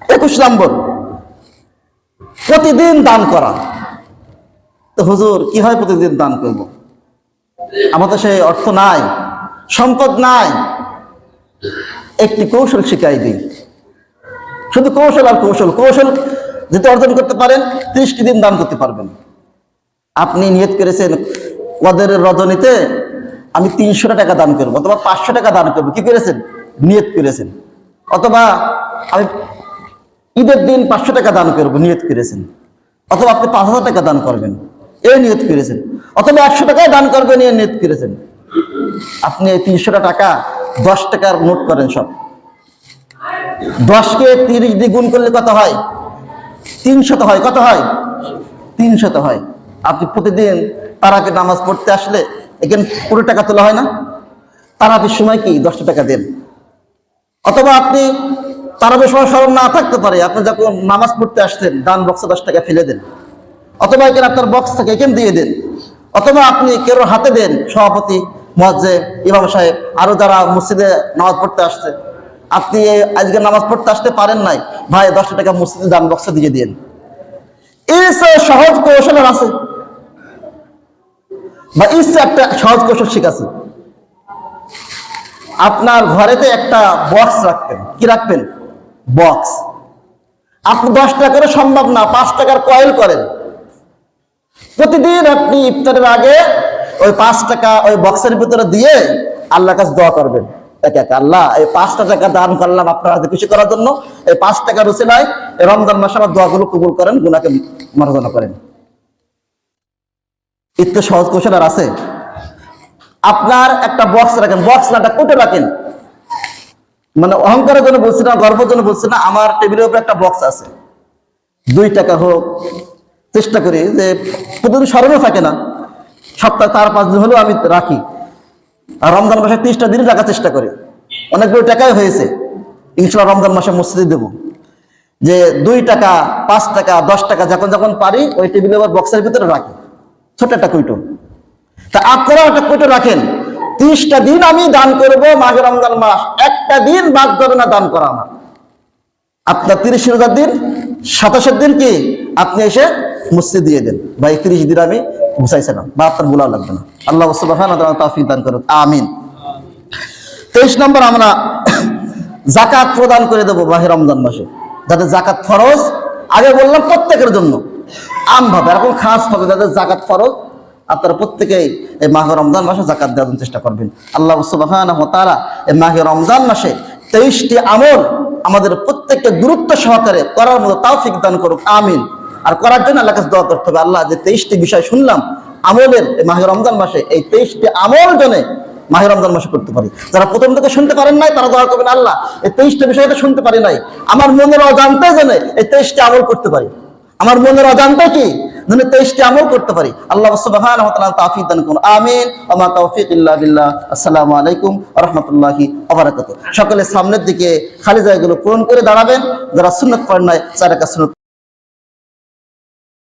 একুশ নম্বর। প্রতিদিন দান করা। তো হুজুর কি হয় প্রতিদিন দান করব? আমাদের সেই অর্থ নাই, সম্পদ নাই। একটি কৌশল শিখাই দিই। শুধু কৌশল আর কৌশল। কৌশল যদি অর্জন করতে পারেন, ত্রিশটি দিন দান করতে পারবেন। আপনি নিয়ত করেছেন, ওদের রজনীতে আমি তিনশো টাকা দান করব, অথবা পাঁচশো টাকা দান করব। কি করেছেন? নিয়ত করেছেন। অথবা আমি ঈদের দিন পাঁচশো টাকা দান করব নিয়ত করেছেন। অথবা আপনি পাঁচ হাজার টাকা দান করবেন এই নিয়ত করেছেন। অথবা একশো টাকায় দান করবেন এই নিয়ত করেছেন। আপনি এই তিনশোটা টাকা দশ টাকার নোট করেন সব। দশকে তিরিশ দিয়ে গুণ করলে কত হয়? তিনশত হয়, কত হয়? তিনশত হয়। আপনি প্রতিদিন তারাকে নামাজ পড়তে আসলে, এখানে পুরো টাকা তোলা হয় না? তারাবির সময় কি? দশটা টাকা দেন। অথবা আপনি তারাবির সময় স্মরণ না থাকতে পারে। আপনি যখন নামাজ পড়তে আসতেন দান বক্সে দশ টাকা ফেলে দেন। অথবা এখানে আপনার বক্স থেকে এখানে দিয়ে দেন। অথবা আপনি কেউ হাতে দেন, সভাপতি, মজ্জে, ইমাম সাহেব, আরও যারা মসজিদে নামাজ পড়তে আসছে। আপনি আজকে নামাজ পড়তে আসতে পারেন নাই, ভাই দশটা টাকা মসজিদে দান বক্সে দিয়ে দিন। এই সহজ কৌশল আছে। বা ইচ্ছে একটা সহজ কৌশল শিখাছে আপনার ঘরেতে একটা বক্স রাখবেন। কি রাখবেন? বক্স। আপনি দশ টাকারও সম্ভব না, পাঁচ টাকার কয়েল করেন। প্রতিদিন আপনি ইফতারের আগে ওই পাঁচ টাকা ওই বক্সের ভিতরে দিয়ে আল্লাহর কাছে দোয়া করবেন। একে একে আল্লাহ, এই পাঁচটা টাকা দান করলাম আপনার হাতে খুশি করার জন্য। এই পাঁচ টাকার উচিলায় এই রমজান মাসে আমার দোয়াগুলো কবুল করেন গুনাকে মার্জনা করেন। ইত্য সহজ কৌশল আর আছে। আপনার একটা বক্স রাখেন, বক্স না একটা কোটে রাখেন। মানে অহংকারের জন্য বলছি না, গর্বের জন্য বলছি না, আমার টেবিলের উপরে একটা বক্স আছে। দুই টাকা হোক, চেষ্টা করি যে প্রতিদিন স্মরণও থাকে না। সপ্তাহে চার, পাঁচ দিন হলেও আমি রাখি। আর রমজান মাসে তিরিশটা দিনই রাখার চেষ্টা করি। অনেকগুলো টাকাই হয়েছে। ইনশাল্লাহ রমজান মাসে মসজিদে দেবো। যে দুই টাকা, পাঁচ টাকা, দশ টাকা, যখন যখন পারি, ওই টেবিলে আবার বক্সের ভিতরে রাখি। ছোট একটা কুইটো। তা আপনারাও একটা কুইটো রাখেন। তিরিশটা দিন আমি দান করব মাঘে রমজান মাস। একটা দিন বাদ যাবে না দান করা আমার। আপনার তিরিশ রোজার দিন, সাতাশের দিন কি? আপনি এসে মসজিদ দিয়ে দেন। বা তিরিশ দিন আমি গুছাইছিলাম বা আপনার বলা লাগবে না। আল্লাহ তাফিক দান করুন আমিন। তেইশ নম্বর আমরা জাকাত প্রদান করে দেবো বাহির রমজান মাসে। যাতে জাকাত ফরজ, আগে বললাম প্রত্যেকের জন্য। আমভাবে, এরকম খাস হবে যাদের জাকাত ফরজ আপনারা প্রত্যেকেই এই মাহে রমজান মাসে জাকাত দেওয়ার চেষ্টা করবেন। আল্লাহ সুবাহান তারা এই মাহে রমজান মাসে তেইশটি আমল আমাদের প্রত্যেককে গুরুত্ব সহকারে করার মতো তাওফিক দান করুক, আমিন। আর করার জন্য আল্লাহ কাছে দোয়া করতে হবে, আল্লাহ যে তেইশটি বিষয় শুনলাম, আমলের এই মাহে রমজান মাসে এই তেইশটি আমল জনে মাহে রমজান মাসে করতে পারি। যারা প্রথম থেকে শুনতে পারেন নাই, তারা দোয়া করবেন, আল্লাহ, এই তেইশটা বিষয়টা শুনতে পারি নাই। আমার মনের অজান্তে জেনে এই তেইশটি আমল করতে পারি। আমার মনের অজান্তে কি? যেন তেইশটি আমল করতে পারি। আল্লাহ সুবহান তাআলা দান করুন। আমিন। আমার তৌফিক ইল্লাহ আসসালামু আলাইকুম রহমতুল্লাহি আবরাকাত সকলের সকলে সামনের দিকে খালি জায়গাগুলো পূরণ করে দাঁড়াবেন। যারা সুনত পড়েন নাই তারা সুন্নাত